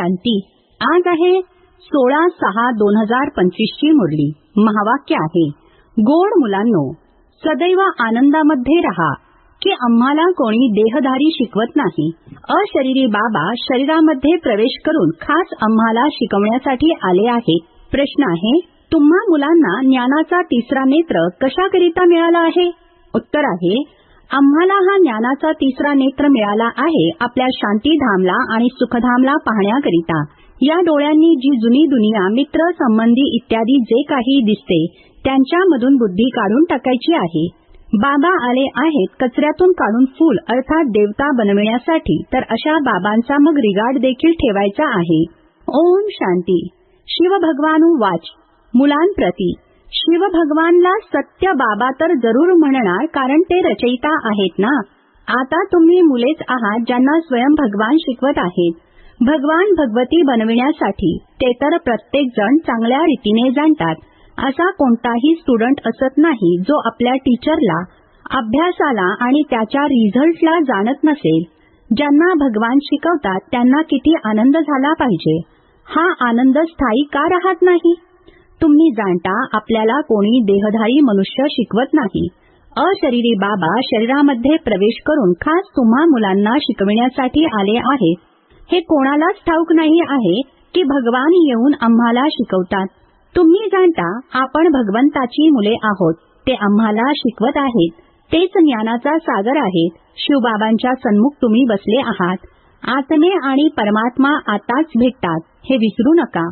शांती आज आहे सोळा सहा दोन हजार पंचवीस ची मुरली. महावाक्य आहे. गोड मुलांनो सदैव आनंदामध्ये रहा की आम्हाला कोणी देहधारी शिकवत नाही. अशरीरी बाबा शरीरामध्ये प्रवेश करून खास आम्हाला शिकवण्यासाठी आले आहे. प्रश्न आहे तुम्हा मुलांना ज्ञानाचा तिसरा नेत्र कशाकरिता मिळाला आहे? उत्तर आहे आम्हाला हा ज्ञानाचा तिसरा नेत्र मिळाला आहे आपल्या शांतीधामला आणि सुखधामला पाहण्याकरिता. या डोळ्यांनी जी जुनी दुनिया मित्र संबंधी इत्यादी जे काही दिसते त्यांच्यामधून बुद्धी काढून टाकायची आहे. बाबा आले आहेत कचऱ्यातून काढून फूल अर्थात देवता बनविण्यासाठी तर अशा बाबांचा मग रिगार्ड देखील ठेवायचा आहे. ओम शांती. शिव भगवानू वाच. मुलांप्रती. शिव भगवानला सत्य बाबा तर जरूर म्हणणार कारण ते रचयिता आहेत ना? आता तुम्ही मुलेच आहात ज्यांना स्वयं भगवान शिकवत आहेत. भगवान भगवती बनविण्यासाठी ते तर प्रत्येक जण चांगल्या रीतीने जाणतात. असा कोणताही स्टुडंट असत नाही जो आपल्या टीचरला अभ्यासाला आणि त्याच्या रिझल्टला जाणत नसेल. ज्यांना भगवान शिकवतात त्यांना किती आनंद झाला पाहिजे. हा आनंद स्थायी का राहत नाही? तुम्ही जाणता आपल्याला कोणी देहधारी मनुष्य शिकवत नाही. अशरीरी बाबा शरीरामध्ये प्रवेश करून खास तुम्हा मुलांना शिकविण्यासाठी आले आहे. हे कोणालाच ठाऊक नाही आहे की भगवान येऊन आम्हाला शिकवतात. तुम्ही जाणता आपण भगवंताची मुले आहोत. ते आम्हाला शिकवत आहेत. तेच ज्ञानाचा सागर आहेत शिवबाबांच्या सन्मुख तुम्ही बसले आहात. आत्मे आणि परमात्मा आताच भेटतात. हे विसरू नका.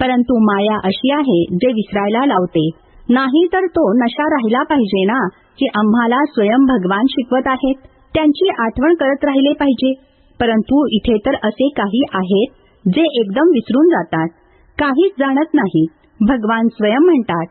परंतु माया अशी आहे जे विसरायला लावते. नाही तर तो नशा राहिला पाहिजे ना की आम्हाला स्वयं भगवान शिकवत आहेत त्यांची आठवण करत राहिले पाहिजे. परंतु इथे तर असे काही आहेत जे एकदम विसरून जातात. काहीच जाणत नाही. भगवान स्वयं म्हणतात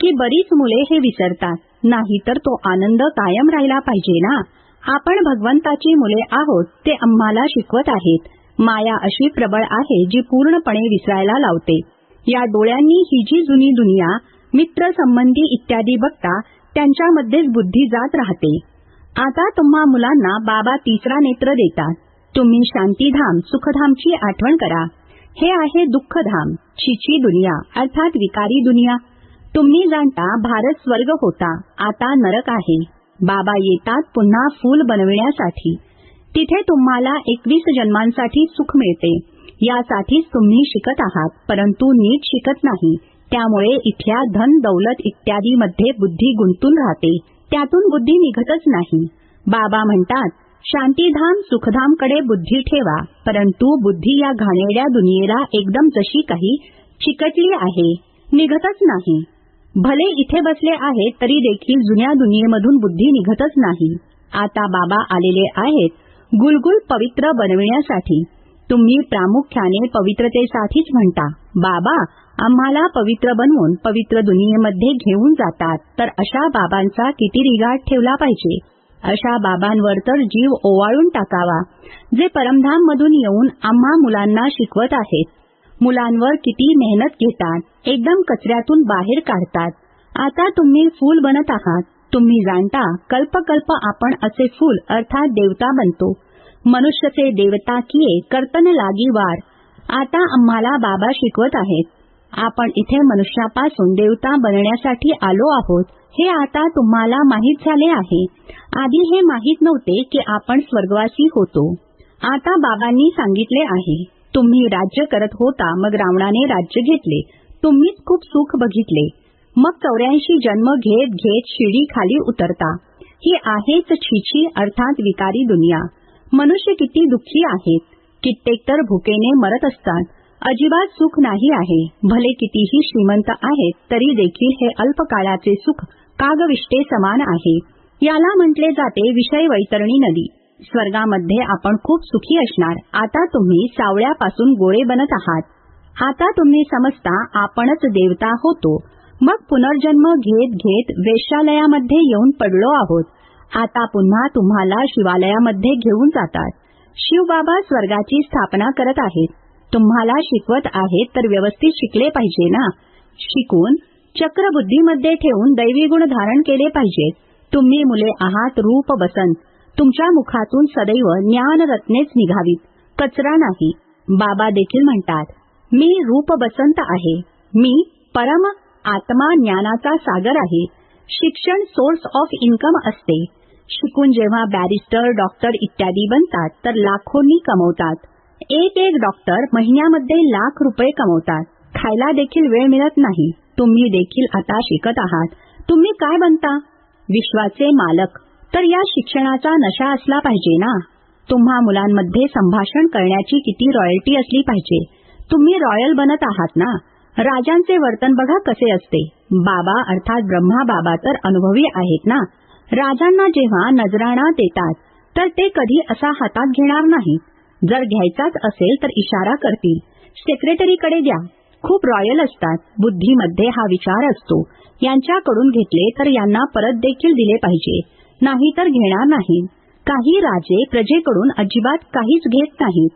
की बरीच मुले हे विसरतात. नाही तर तो आनंद कायम राहिला पाहिजे ना. आपण भगवंताची मुले आहोत ते आम्हाला शिकवत आहेत. माया अशी प्रबळ आहे जी पूर्णपणे विसरायला लावते. या डोळ्यांनी ही जी जुनी दुनिया मित्र संबंधी इत्यादी बघता त्यांच्यामध्येच बुद्धी जात राहते. आता तुम्हा मुलांना बाबा तिसरा नेत्र देतात. तुम्ही शांतीधाम सुखधामची आठवण करा. हे आहे दुःखधाम छिची दुनिया अर्थात विकारी दुनिया. तुम्ही जाणता भारत स्वर्ग होता आता नरक आहे. बाबा येतात पुन्हा फूल बनविण्यासाठी. तिथे तुम्हाला एकवीस जन्मांसाठी सुख मिळते. यासाठीच तुम्ही शिकत आहात परंतु नीट शिकत नाही. त्यामुळे इथल्या धन दौलत इत्यादीमध्ये बुद्धी गुंतून राहते. त्यातून बुद्धी निघतच नाही. बाबा म्हणतात शांतीधाम सुखधामकडे बुद्धी ठेवा परंतु बुद्धी या घाणेड्या दुनियेला एकदम जशी काही चिकटली आहे निघतच नाही. भले इथे बसले आहेत तरी देखील जुन्या दुनियेमधून बुद्धी निघतच नाही. आता बाबा आलेले आहेत गुलगुल पवित्र बनविण्यासाठी. तुम्ही प्रामुख्याने पवित्रतेसाठीच म्हणता बाबा आम्हाला पवित्र बनवून पवित्र दुनियेमध्ये घेऊन जातात. तर अशा बाबांचा किती रिगाड ठेवला पाहिजे? अशा बाबांवर तर जीव ओवाळून टाकावा. जे परमधाम मधून येऊन आम्हा मुलांना शिकवत आहेत. मुलांवर किती मेहनत घेतात एकदम कचऱ्यातून बाहेर काढतात. आता तुम्ही फूल बनत आहात. तुम्ही जाणता कल्पकल्प आपण असे फूल अर्थात देवता बनतो. मनुष्यचे देवता किये कर्तन लागी वार. आता आम्हाला बाबा शिकवत आहेत. आपण इथे मनुष्यापासून देवता बनण्यासाठी आलो आहोत. हे आता तुम्हाला माहीत झाले आहे. आधी हे माहीत नव्हते की आपण स्वर्गवासी होतो. आता बाबांनी सांगितले आहे तुम्ही राज्य करत होता मग रावणाने राज्य घेतले. तुम्हीच खूप सुख बघितले. मग चौऱ्याऐंशी जन्म घेत घेत शिडी खाली उतरता. ही आहेच छिछी अर्थात विकारी दुनिया. मनुष्य किती दुःखी आहेत. कित्येक तर भुकेने मरत असतात. अजिबात सुख नाही आहे. भले कितीही श्रीमंत आहेत तरी देखील हे अल्पकाळाचे सुख कागविष्टे समान आहे. याला म्हटले जाते विषय वैतरणी नदी. स्वर्गामध्ये आपण खूप सुखी असणार. आता तुम्ही सावळ्यापासून गोळे बनत आहात. आता तुम्ही समजता आपणच देवता होतो. मग पुनर्जन्म घेत घेत वेश्यालयामध्ये येऊन पडलो आहोत. आता पुन्हा तुम्हाला शिवालयामध्ये घेऊन जातात. शिवबाबा स्वर्गाची स्थापना करत आहेत. तुम्हाला शिकवत आहेत तर व्यवस्थित शिकले पाहिजे ना? शिकून चक्रबुद्धीमध्ये ठेवून दैवी गुण धारण केले पाहिजेत. तुम्ही मुले आहात रूप बसंत. तुमच्या मुखातून सदैव ज्ञानरत्नेच निघावीत. कचरा नाही. बाबा देखील म्हणतात मी रूप बसंत आहे. मी परम आत्मा ज्ञानाचा सागर आहे. शिक्षण सोर्स ऑफ इन्कम असते. शिकून जेव्हा बॅरिस्टर डॉक्टर इत्यादी बनतात तर लाखोंनी कमवतात. एक एक डॉक्टर महिन्यामध्ये लाख रुपये कमवतात. खायला देखील वेळ मिळत नाही. तुम्ही देखील आता शिकत आहात. तुम्ही काय बनता? विश्वाचे मालक. तर या शिक्षणाचा नशा असला पाहिजे ना? तुम्हा मुलांमध्ये संभाषण करण्याची किती रॉयल्टी असली पाहिजे? तुम्ही रॉयल बनत आहात ना? राजांचे वर्तन बघा कसे असते. बाबा अर्थात ब्रह्मा बाबा तर अनुभवी आहेत ना. राजांना जेव्हा नजराणा देतात तर ते कधी असा हातात घेणार नाही. जर घ्यायचाच असेल तर इशारा करतील. सेक्रेटरीकडे द्या. खूप रॉयल असतात. बुद्धीमध्ये हा विचार असतो. यांच्याकडून घेतले तर यांना परत देखील दिले पाहिजे. नाही तर घेणार नाही. काही राजे प्रजेकडून अजिबात काहीच घेत नाहीत.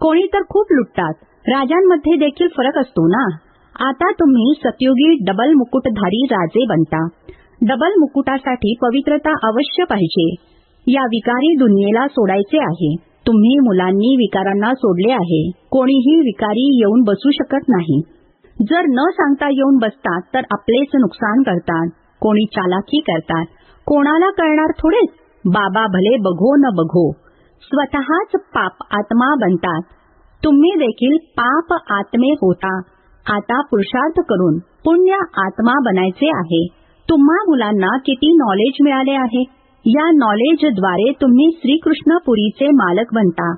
कोणी तर खूप लुटतात. राजांमध्ये देखील फरक असतो ना. आता तुम्ही सतयुगी डबल मुकुटधारी राजे बनता. डबल मुकुटासाठी पवित्रता अवश्य पाहिजे. या विकारी दुनियेला सोडायचे आहे. तुम्ही मुलांनी विकारांना सोडले आहे. कोणीही विकारी येऊन बसू शकत नाही. जर न सांगता येऊन बसतात तर आपलेच नुकसान करतात. कोणी चालाकी करतात. कोणाला करणार थोडेच बाबा भले बघो न बघो. स्वतःच पाप आत्मा बनतात. तुम्ही देखील पाप आत्मे होता. आता पुरुषार्थ करून पुण्य आत्मा बनायचे आहे. तुम्हा मुलांना किती नॉलेज मिळाले आहे? या नॉलेजद्वारे तुम्ही श्रीकृष्णपुरीचे मालक बनता.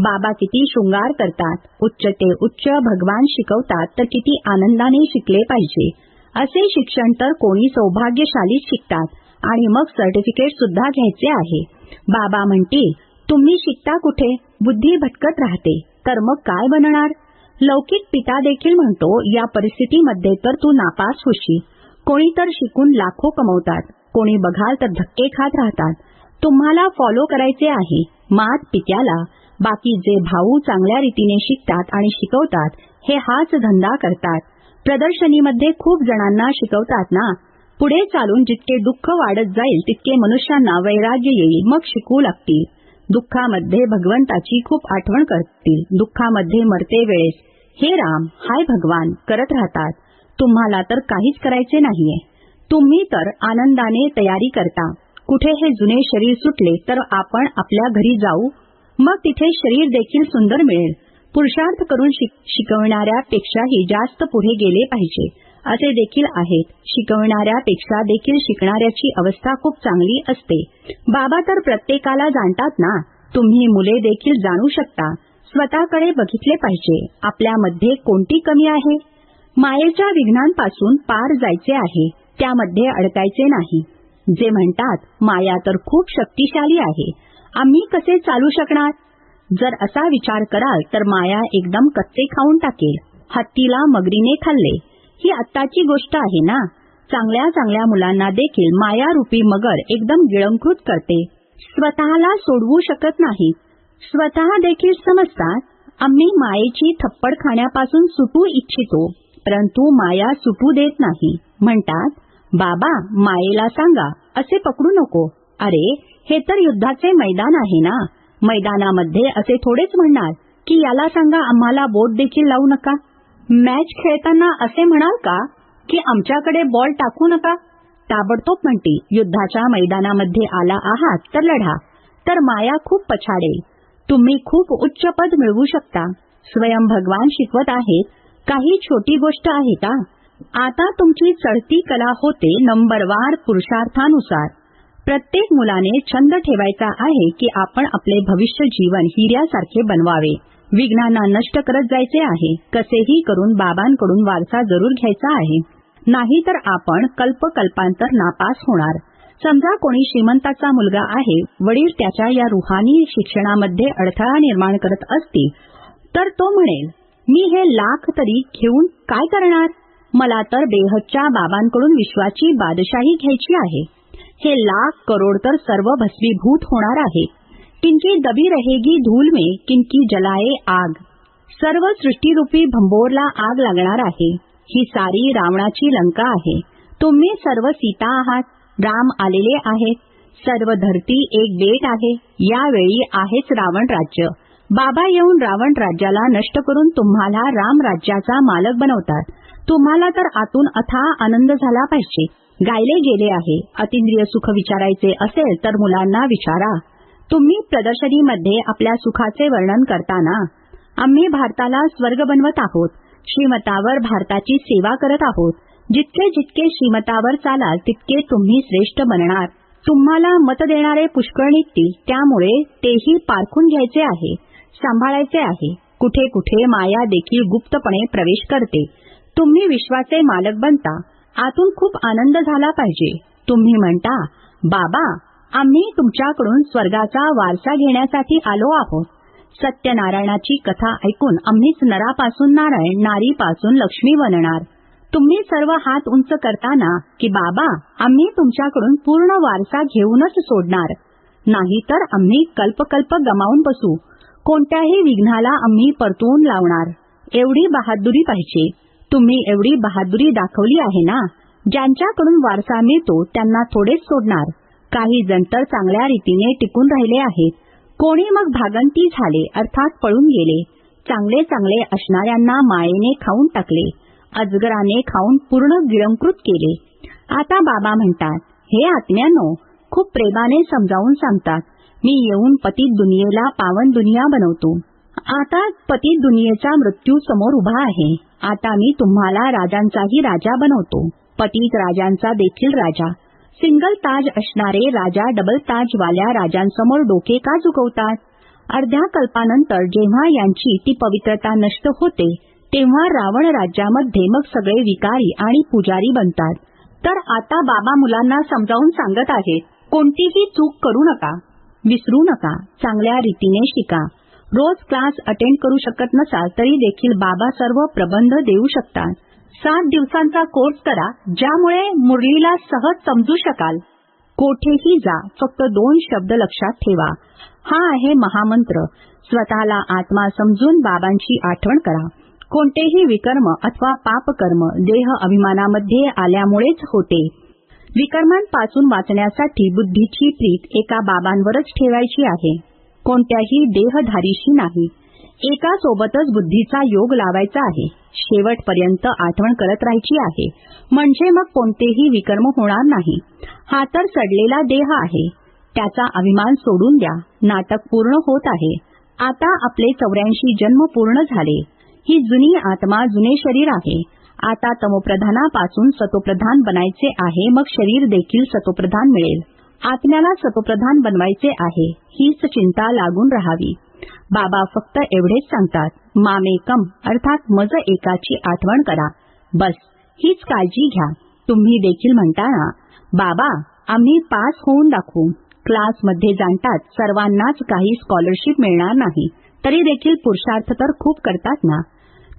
बाबा किती शृंगार करतात. उच्च ते उच्च भगवान शिकवतात तर किती आनंदाने शिकले पाहिजे. असे शिक्षण तर कोणी सौभाग्यशालीच शिकतात आणि मग सर्टिफिकेट सुद्धा घ्यायचे आहे. बाबा म्हणतील तुम्ही शिकता कुठे? बुद्धी भटकत राहते. तर मग काय बनणार? लौकिक पिता देखील म्हणतो या परिस्थितीमध्ये तर तू नापास होशी. कोणी तर शिकून लाखो कमवतात. कोणी बघाल तर धक्के खात राहतात. तुम्हाला फॉलो करायचे आहे. मात पित्याला. बाकी जे भाऊ चांगल्या रीतीने शिकतात आणि शिकवतात हे हाच धंदा करतात. प्रदर्शनीमध्ये खूप जणांना शिकवतात ना. पुढे चालून जितके दुःख वाढत जाईल तितके मनुष्यांना वैराग्य येईल मग शिकू लागतील. दुःखामध्ये भगवंताची खूप आठवण करतील. दुःखामध्ये मरते वेळेस हे राम हाय भगवान करत राहतात. तुम्हाला तर काहीच करायचे नाहीये. तुम्ही तर आनंदाने तयारी करता. कुठे हे जुने शरीर सुटले तर आपण आपल्या घरी जाऊ? मग तिथे शरीर देखील सुंदर मिळेल. पुरुषार्थ करून शिकवणाऱ्यापेक्षाही जास्त पुढे गेले पाहिजे. असे देखील आहेत. शिकवणाऱ्यापेक्षा देखील शिकणाऱ्याची अवस्था खूप चांगली असते. बाबा तर प्रत्येकाला जाणतात ना? तुम्ही मुले देखील जाणू शकता. स्वतःकडे बघितले पाहिजे. आपल्यामध्ये कोणती कमी आहे? मायेच्या विघ्नांपासून पार जायचे आहे त्यामध्ये अडकायचे नाही. जे म्हणतात माया तर खूप शक्तिशाली आहे. आम्ही कसे चालू शकणार? जर असा विचार कराल तर माया एकदम कच्चे खाऊन टाकेल. हत्तीला मगरीने खाल्ले. ही आत्ताची गोष्ट आहे ना? चांगल्या चांगल्या मुलांना देखील माया रूपी मगर एकदम गिळंकृत करते. स्वतःला सोडवू शकत नाही. स्वतः देखील समजतात आम्ही मायेची थप्पड खाण्यापासून सुटू इच्छितो परंतु माया सुटू देत नाही. म्हणतात बाबा मायेला सांगा असे पकडू नको. अरे हे तर युद्धाचे मैदान आहे ना? मैदानामध्ये असे थोडेच म्हणणार की याला सांगा आम्हाला बोट देखील लावू नका. मॅच खेळताना असे म्हणाल का? की आमच्याकडे बॉल टाकू नका? ताबडतोब म्हणते युद्धाच्या मैदानामध्ये आला आहात तर लढा तर माया खूप पछाडेल. तुम्ही खूप उच्च पद मिळवू शकता. स्वयं भगवान शिकवत आहेत. काही छोटी गोष्ट आहे का? आता तुमची चढती कला होते नंबरवार पुरुषार्थानुसार. प्रत्येक मुलाने छंद ठेवायचा आहे की आपण आपले भविष्य जीवन हिऱ्यासारखे बनवावे. विघ्नांना नष्ट करत जायचे आहे. कसेही करून बाबांकडून वारसा जरूर घ्यायचा आहे. नाहीतर आपण कल्पकल्पांतर नापास होणार. समजा कोणी श्रीमंताचा मुलगा आहे वडील त्याच्या या रुहानी शिक्षणामध्ये अडथळा निर्माण करत असतील तर तो म्हणेल मी हे लाख तरी घेऊन काय करणार? मला तर बेहदच्या बाबांकडून विश्वाची बादशाही घ्यायची आहे. हे लाख करोड तर सर्व भस्मीभूत होणार आहे. किनकी दबी रहेगी धूल में किनकी जलाए आग. सर्व सृष्टीरूपी भंबोरला आग लागणार आहे. ही सारी रावणाची लंका आहे. तुम्ही सर्व सीता आहात. राम आलेले आहेत. सर्व धरती एक बेट आहे. यावेळी आहेच रावण राज्य. बाबा येऊन रावण राज्याला नष्ट करून तुम्हाला राम राज्याचा मालक बनवतात. तुम्हाला तर आतून अथा आनंद झाला पाहिजे. गायले गेले आहे. अतिंद्रिय सुख विचारायचे असेल तर मुलांना विचारा. तुम्ही प्रदर्शनीमध्ये आपल्या सुखाचे वर्णन करताना आम्ही भारताला स्वर्ग बनवत आहोत. श्रीमतावर भारताची सेवा करत आहोत. जितके जितके श्रीमतावर चालाल तितके तुम्ही श्रेष्ठ बनणार. तुम्हाला मत देणारे पुष्कळ निघतील त्यामुळे तेही पारखून घ्यायचे आहे सांभाळायचे आहे. कुठे कुठे माया देखील गुप्तपणे प्रवेश करते. तुम्ही विश्वाचे मालक बनता आतून खूप आनंद झाला पाहिजे. तुम्ही म्हणता बाबा आम्ही तुमच्याकडून स्वर्गाचा वारसा घेण्यासाठी आलो आहोत. सत्यनारायणाची कथा ऐकून आम्हीच नरापासून नारायण नारीपासून लक्ष्मी बनणार. तुम्ही सर्व हात उंच करताना की बाबा आम्ही तुमच्याकडून पूर्ण वारसा घेऊनच सोडणार. नाहीतर आम्ही कल्पकल्प गमावून बसू. कोणत्याही विघ्नाला आम्ही परतवून लावणार. एवढी बहादुरी पाहिजे. तुम्ही एवढी बहादुरी दाखवली आहे ना? ज्यांच्याकडून वारसा मिळतो त्यांना थोडेच सोडणार. काही जण तर चांगल्या रीतीने टिकून राहिले आहेत. कोणी मग भागंती झाले अर्थात पळून गेले. चांगले चांगले असणाऱ्यांना मायेने खाऊन टाकले. अजगराने खाऊन पूर्ण गिळंकृत केले. आता बाबा म्हणतात हे आत्म्यानो खूप प्रेमाने समजावून सांगतात मी येऊन पतीत दुनियेला पावन दुनिया बनवतो. आता पतीत दुनियेचा मृत्यू समोर उभा आहे. आता मी तुम्हाला राजांचाही राजा बनवतो. पतीत राजांचा देखील राजा. सिंगल ताज असणारे राजा डबल ताजवाल्या राजांसमोर डोके का झुकवतात? अर्ध्या कल्पानंतर जेव्हा यांची ती पवित्रता नष्ट होते तेव्हा रावण राज्यामध्ये मग सगळे विकारी आणि पुजारी बनतात. तर आता बाबा मुलांना समजावून सांगत आहेत कोणतीही चूक करू नका विसरू नका चांगल्या रीतीने शिका. रोज क्लास अटेंड करू शकत नसाल तरी देखील बाबा सर्व प्रबंध देऊ शकतात. सात दिवसांचा कोर्स करा ज्यामुळे मुरलीला सहज समजू शकाल. कोठेही जा फक्त दोन शब्द लक्षात ठेवा. हा आहे महामंत्र. स्वतःला आत्मा समजून बाबांची आठवण करा. कोणतेही विकर्म अथवा पापकर्म देह अभिमानामध्ये आल्यामुळेच होते. विकर्मांपासून वाचण्यासाठी बुद्धीची प्रीत एका बाबांवरच ठेवायची आहे. कोणत्याही देहधारीशी नाही. एका सोबतच बुद्धीचा योग लावायचा आहे. शेवटपर्यंत आठवण करत राहायची आहे. म्हणजे मग कोणतेही विकर्म होणार नाही. हा तर सडलेला देह आहे. त्याचा अभिमान सोडून द्या. नाटक पूर्ण होत आहे. आता आपले चौऱ्याऐंशी जन्म पूर्ण झाले. ही जुनी आत्मा जुने शरीर आहे. आता तमोप्रधानापासून सतोप्रधान बनायचे आहे मग शरीर देखील सतोप्रधान मिळेल. आत्म्याला सतोप्रधान बनवायचे आहे हीच चिंता लागून राहावी. बाबा फक्त एवढेच सांगतात मामेकम अर्थात मज एकाची आठवण करा. बस हीच काळजी घ्या. तुम्ही देखील म्हणताना बाबा आम्ही पास होऊन दाखवू. क्लासमध्ये जाणतात सर्वांनाच काही स्कॉलरशिप मिळणार नाही. तरी देखील पुरुषार्थ तर खूप करतात ना.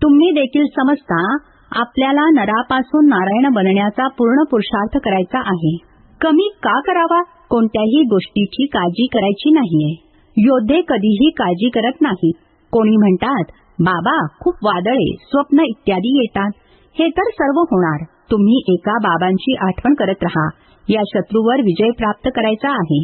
तुम्ही देखील समजता आपल्याला नरापासून नारायण बनण्याचा पूर्ण पुरुषार्थ करायचा आहे. कमी का करावा? कोणत्याही गोष्टीची काळजी करायची नाहीये. योद्धे कधीही काळजी करत नाहीत. कोणी म्हणतात बाबा खूप वादळे स्वप्न इत्यादी येतात. हे तर सर्व होणार. तुम्ही एका बाबांची आठवण करत रहा. या शत्रूवर विजय प्राप्त करायचा आहे.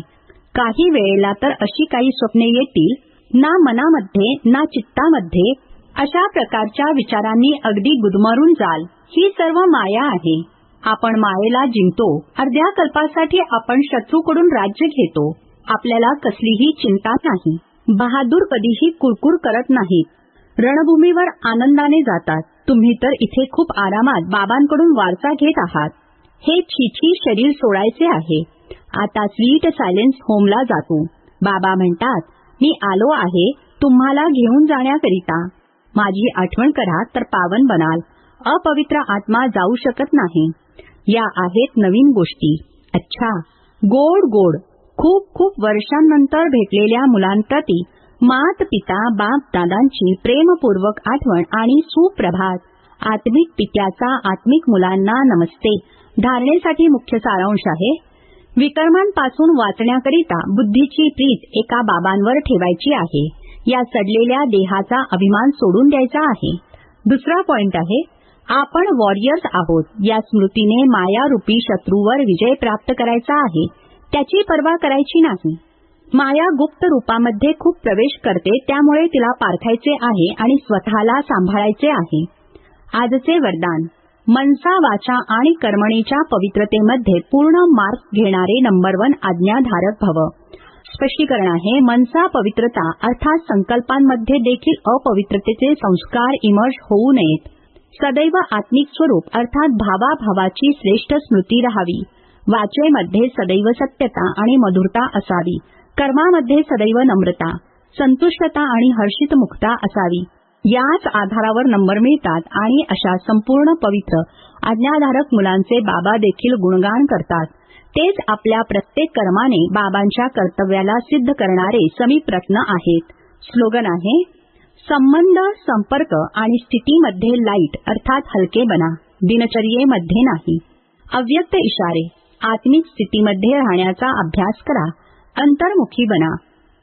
काही वेळेला तर अशी काही स्वप्ने येतील ना मनामध्ये ना चित्तामध्ये अशा प्रकारच्या विचारांनी अगदी गुदमरून जाल. ही सर्व माया आहे. आपण मायेला जिंकतो. अर्ध्या कल्पासाठी आपण शत्रूकडून राज्य घेतो. आपल्याला कसलीही चिंता नाही. बहादूर कधीही कुरकुर करत नाहीत. रणभूमीवर आनंदाने जातात. तुम्ही तर इथे खूप आरामात बाबांकडून वारसा घेत आहात. हे छीछी शरीर सोडायचे आहे. आता स्वीट सायलेन्स होमला जातो. बाबा म्हणतात मी आलो आहे. तुम्हाला घेऊन जाण्याकरिता. माझी आठवण करा तर पावन बनाल. अपवित्र आत्मा जाऊ शकत नाही. या आहेत नवीन गोष्टी. अच्छा. गोड गोड. खूप खूप वर्षांनंतर भेटलेल्या मुलांप्रती मात पिता बाप दादांची प्रेमपूर्वक आठवण आणि सुप्रभात. आत्मिक पित्याचा आत्मिक मुलांना नमस्ते. धारणेसाठी मुख्य सारांश आहे. विकर्मांपासून वाचण्याकरिता बुद्धीची प्रीत एका बाबांवर ठेवायची आहे. या सडलेल्या देहाचा अभिमान सोडून द्यायचा आहे. दुसरा पॉइंट आहे आपण वॉरियर्स आहोत. या स्मृतीने मायारूपी शत्रूवर विजय प्राप्त करायचा आहे. त्याची पर्वा करायची नाही. माया गुप्त रूपामध्ये खूप प्रवेश करते त्यामुळे तिला पारखायचे आहे आणि स्वतःला सांभाळायचे आहे. आजचे वरदान मनसा वाचा आणि कर्मणीच्या पवित्रतेमध्ये पूर्ण मार्क घेणारे नंबर वन आज्ञाधारक भव. स्पष्टीकरण आहे. मनसा पवित्रता अर्थात संकल्पांमध्ये देखील अपवित्रतेचे संस्कार इमर्ज होऊ नयेत. सदैव आत्मिक स्वरूप अर्थात भावाभावाची श्रेष्ठ स्मृती राहावी. वाचेमध्ये सदैव सत्यता आणि मधुरता असावी. कर्मामध्ये सदैव नम्रता संतुष्टता आणि हर्षित मुक्ता असावी. याच आधारावर नंबर मिळतात आणि अशा संपूर्ण पवित्र आज्ञाधारक मुलांचे बाबा देखील गुणगान करतात. तेच आपल्या प्रत्येक कर्माने बाबांच्या कर्तव्याला सिद्ध करणारे समीप्रत्न आहेत. स्लोगन आहे संबंध संपर्क आणि स्थितीमध्ये लाइट अर्थात हलके बना दिनचर्येमध्ये नाही. अव्यक्त इशारे आत्मिक स्थितीमध्ये राहण्याचा अभ्यास करा अंतर्मुखी बना.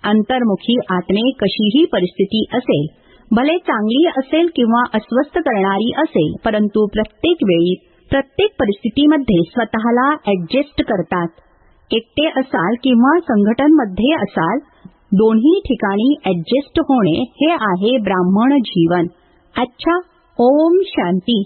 अंतर्मुखी आत्मे कशीही परिस्थिती असेल भले चांगली असेल किंवा अस्वस्थ करणारी असेल परंतु प्रत्येक वेळी प्रत्येक परिस्थितीमध्ये स्वतःला ऍडजस्ट करतात. एकटे असाल किंवा संघटनमध्ये असाल दोन्ही ठिकाणी ऍडजस्ट होणे हे आहे ब्राह्मण जीवन. अच्छा ओम शांती.